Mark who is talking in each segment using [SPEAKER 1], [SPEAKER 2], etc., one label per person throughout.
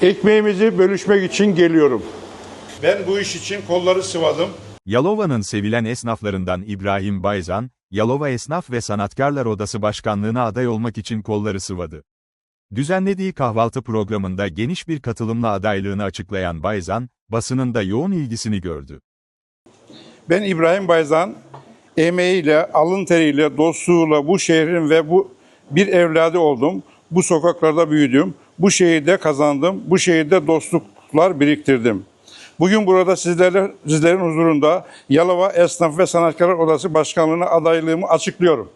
[SPEAKER 1] Ekmeğimizi bölüşmek için geliyorum. Ben bu iş için kolları sıvadım.
[SPEAKER 2] Yalova'nın sevilen esnaflarından İbrahim Bayzan, Yalova Esnaf ve Sanatkarlar Odası Başkanlığına aday olmak için kolları sıvadı. Düzenlediği kahvaltı programında geniş bir katılımla adaylığını açıklayan Bayzan, basının da yoğun ilgisini gördü.
[SPEAKER 1] Ben İbrahim Bayzan, emeğiyle, alın teriyle, dostluğuyla bu şehrin ve bu bir evladı oldum. Bu sokaklarda büyüdüm. Bu şehirde kazandım. Bu şehirde dostluklar biriktirdim. Bugün burada sizlerle, sizlerin huzurunda Yalova Esnaf ve Sanatkarlar Odası Başkanlığı'na adaylığımı açıklıyorum.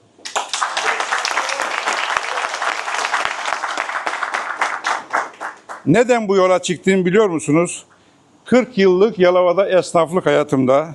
[SPEAKER 1] Neden bu yola çıktığımı biliyor musunuz? 40 yıllık Yalova'da esnaflık hayatımda.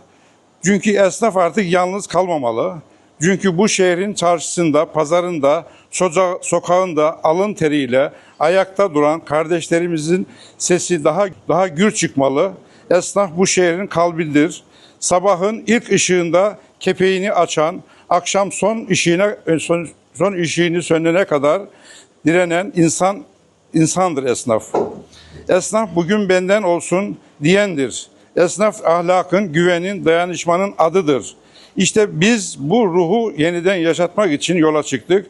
[SPEAKER 1] Çünkü esnaf artık yalnız kalmamalı. Çünkü bu şehrin çarşısında, pazarında, soca- sokağında alın teriyle ayakta duran kardeşlerimizin sesi daha daha gür çıkmalı. Esnaf bu şehrin kalbidir. Sabahın ilk ışığında kepeğini açan, akşam son ışığına son, son ışığını sönene kadar direnen insan insandır esnaf. Esnaf bugün benden olsun diyendir. Esnaf ahlakın, güvenin, dayanışmanın adıdır. İşte biz bu ruhu yeniden yaşatmak için yola çıktık.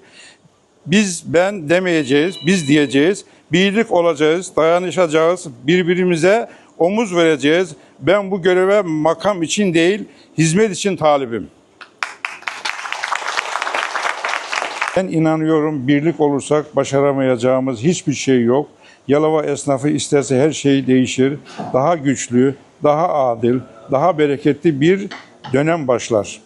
[SPEAKER 1] Biz ben demeyeceğiz, biz diyeceğiz. Birlik olacağız, dayanışacağız, birbirimize omuz vereceğiz. Ben bu göreve makam için değil, hizmet için talibim. Ben inanıyorum birlik olursak başaramayacağımız hiçbir şey yok. Yalova esnafı isterse her şey değişir. Daha güçlü, daha adil, daha bereketli bir dönem başlar.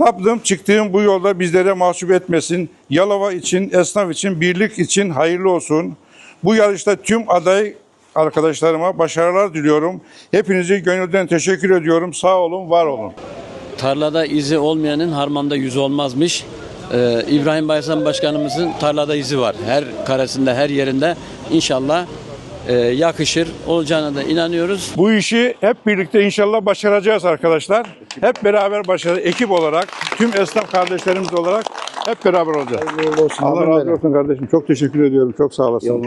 [SPEAKER 1] Rabbim çıktığım bu yolda bizlere mahcup etmesin. Yalova için, esnaf için, birlik için hayırlı olsun. Bu yarışta tüm aday arkadaşlarıma başarılar diliyorum. Hepinizi gönülden teşekkür ediyorum. Sağ olun, var olun.
[SPEAKER 3] Tarlada izi olmayanın harmanda yüzü olmazmış. Ee, İbrahim Baysan Başkanımızın tarlada izi var. Her karesinde, her yerinde inşallah yakışır olacağına da inanıyoruz.
[SPEAKER 1] Bu işi hep birlikte inşallah başaracağız arkadaşlar. Hep beraber başaracağız. Ekip olarak, tüm esnaf kardeşlerimiz olarak hep beraber olacağız. Allah razı olsun kardeşim. Çok teşekkür ediyorum. Çok sağ olasın.